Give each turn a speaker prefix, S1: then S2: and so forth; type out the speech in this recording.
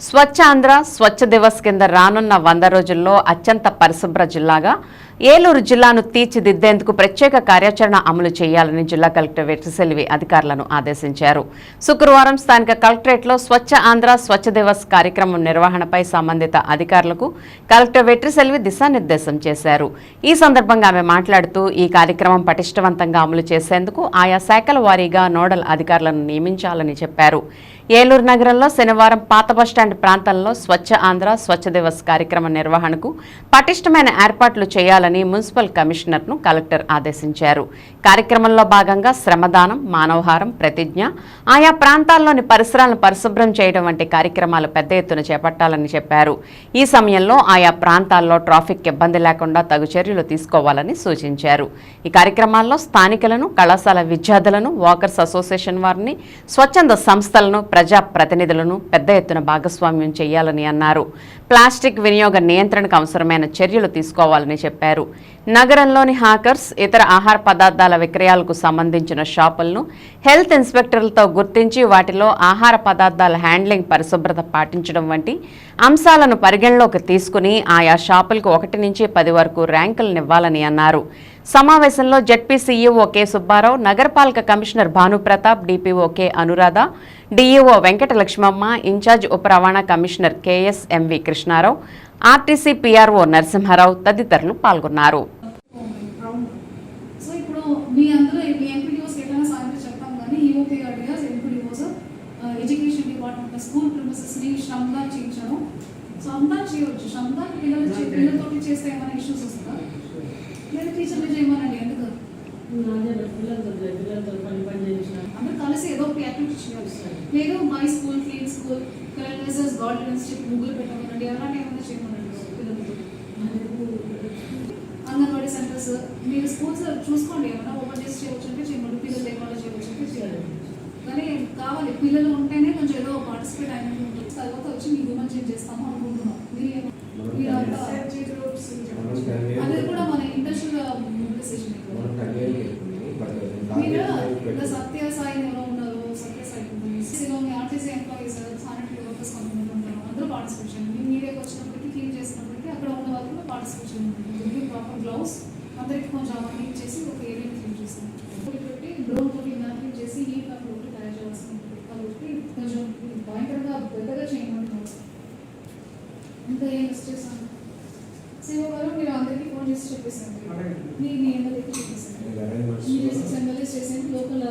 S1: స్వచ్ఛ ఆంధ్ర స్వచ్ఛ దివస్ కింద రానున్న వంద రోజుల్లో అత్యంత పరిశుభ్ర జిల్లాగా ఏలూరు జిల్లాను తీర్చిదిద్దేందుకు ప్రత్యేక కార్యాచరణ అమలు చేయాలని జిల్లా కలెక్టర్ వెట్టిసెల్వి అధికారులను ఆదేశించారు. శుక్రవారం స్థానిక కలెక్టరేట్లో స్వచ్ఛ ఆంధ్ర స్వచ్ఛ దివస్ కార్యక్రమం నిర్వహణపై సంబంధిత అధికారులకు కలెక్టర్ వెట్రిసెల్వి దిశానిర్దేశం చేశారు. ఈ సందర్భంగా ఆమె మాట్లాడుతూ ఈ కార్యక్రమం పటిష్టవంతంగా అమలు చేసేందుకు ఆయా శాఖల వారీగా నోడల్ అధికారులను నియమించాలని చెప్పారు. ఏలూరు నగరంలో శనివారం పాత బస్టాండ్ ప్రాంతంలో స్వచ్ఛ ఆంధ్ర స్వచ్ఛ దివస్ కార్యక్రమ నిర్వహణకు పటిష్టమైన ఏర్పాట్లు చేయాలని మున్సిపల్ కమిషనర్ను కలెక్టర్ ఆదేశించారు. కార్యక్రమంలో భాగంగా శ్రమదానం మానవహారం ప్రతిజ్ఞ ఆయా ప్రాంతాల్లోని పరిసరాలను పరిశుభ్రం చేయడం వంటి కార్యక్రమాలు పెద్ద ఎత్తున చేపట్టాలని చెప్పారు. ఈ సమయంలో ఆయా ప్రాంతాల్లో ట్రాఫిక్ ఇబ్బంది లేకుండా తగు చర్యలు తీసుకోవాలని సూచించారు. ఈ కార్యక్రమాల్లో స్థానికులను కళాశాల విద్యార్థులను వాకర్స్ అసోసియేషన్ వారిని స్వచ్ఛంద సంస్థలను ప్రజా ప్రతినిధులను పెద్ద ఎత్తున భాగస్వామ్యం చేయాలని అన్నారు. ప్లాస్టిక్ వినియోగ నియంత్రణకు అవసరమైన చర్యలు తీసుకోవాలని చెప్పారు. నగరంలోని హాకర్స్ ఇతర ఆహార పదార్థాల విక్రయాలకు సంబంధించిన షాపులను హెల్త్ ఇన్స్పెక్టర్లతో గుర్తించి వాటిలో ఆహార పదార్థాల హ్యాండ్లింగ్ పరిశుభ్రత పాటించడం వంటి అంశాలను పరిగణలోకి తీసుకుని ఆయా షాపులకు ఒకటి నుంచి పది వరకు ర్యాంకులనివ్వాలని అన్నారు. సమావేశంలో జడ్పీ సీఈఓ కె. సుబ్బారావు నగరపాలక commissioner Bhanupratap DPO K. Anuradha DEO Venkatalakshmamma incharge ఉప రవాణా commissioner KSMV Krishnarao RTC PRO Narasimharao తదితరులు పాల్గొన్నారు.
S2: చేయించడం సో అంతా చేయవచ్చు. పిల్లలు చేస్తే ఏమైనా ఇష్యూస్ వస్తుందా లేదా టీచర్లు చేయమనండి ఎందుకు?
S3: పిల్లలతో పని పని
S2: చేసిన అందరూ కలిసి ఏదో ఒక యాక్టివిటీ చేయాలి లేదు my school clean school cleanliness gardens చెప్పి ముగ్గురు పెట్టమనండి అలాంటి ఏమైనా చేయమనండి. అంగన్వాడీ సెంటర్స్ మీరు స్కూల్స్ చూసుకోండి ఏమైనా ఓపెన్ చేసి చేయవచ్చు అంటే చేయండి పిల్లలు లేకుండా చేయవచ్చు అంటే చేయాలి. కానీ కావాలి పిల్లలు ఉంటేనే కొంచెం ఏదో పార్టిసిపేట్ అయినట్టు ఉంటుంది. తర్వాత వచ్చి మీ హ్యూమన్ చేంజ్ చేస్తాము అనుకుంటున్నాం. మీరు
S4: మీరు
S2: అది కూడా మన ఇంటర్నేషనల్ మొబిలైజేషన్
S4: మీరు ఇంకా
S2: సత్య సాయి వర్క్ చేసే ఎంప్లాయీస్ సానిటరీ వర్కర్స్ కొంతమంది ఉంటారు. అందరూ పార్టిసిపేట్ చేయండి మేము మీడియాకి వచ్చినప్పటికీ క్లీన్ చేసినప్పటికీ అక్కడ ఉన్న వాళ్ళకి కూడా పార్టిసిపేట్ చేయండి ప్రాపర్ గ్లౌస్ అందరికీ కొంచెం అవన్నీ చేసి ఒక ఏరియా క్లీన్ చేస్తాం ఒకటి డ్రోన్ తోటి క్లీన్ చేసి ఈ పనులు ఒకటి తయారు చేయాల్సి ఉంటుంది కాబట్టి కొంచెం భయంకరంగా పెద్దగా చేయమంటున్నారు. ఇంకా ఏం మిస్టేక్స్ సేవ గారు మీరు అందరికీ ఫోన్ చేసి చెప్పేసాను మీ మీ ఎమ్మెల్యేకి చెప్పేసాను
S4: మీరు సిక్స్
S2: ఎమ్మెల్యేస్ చేసేది లోకల్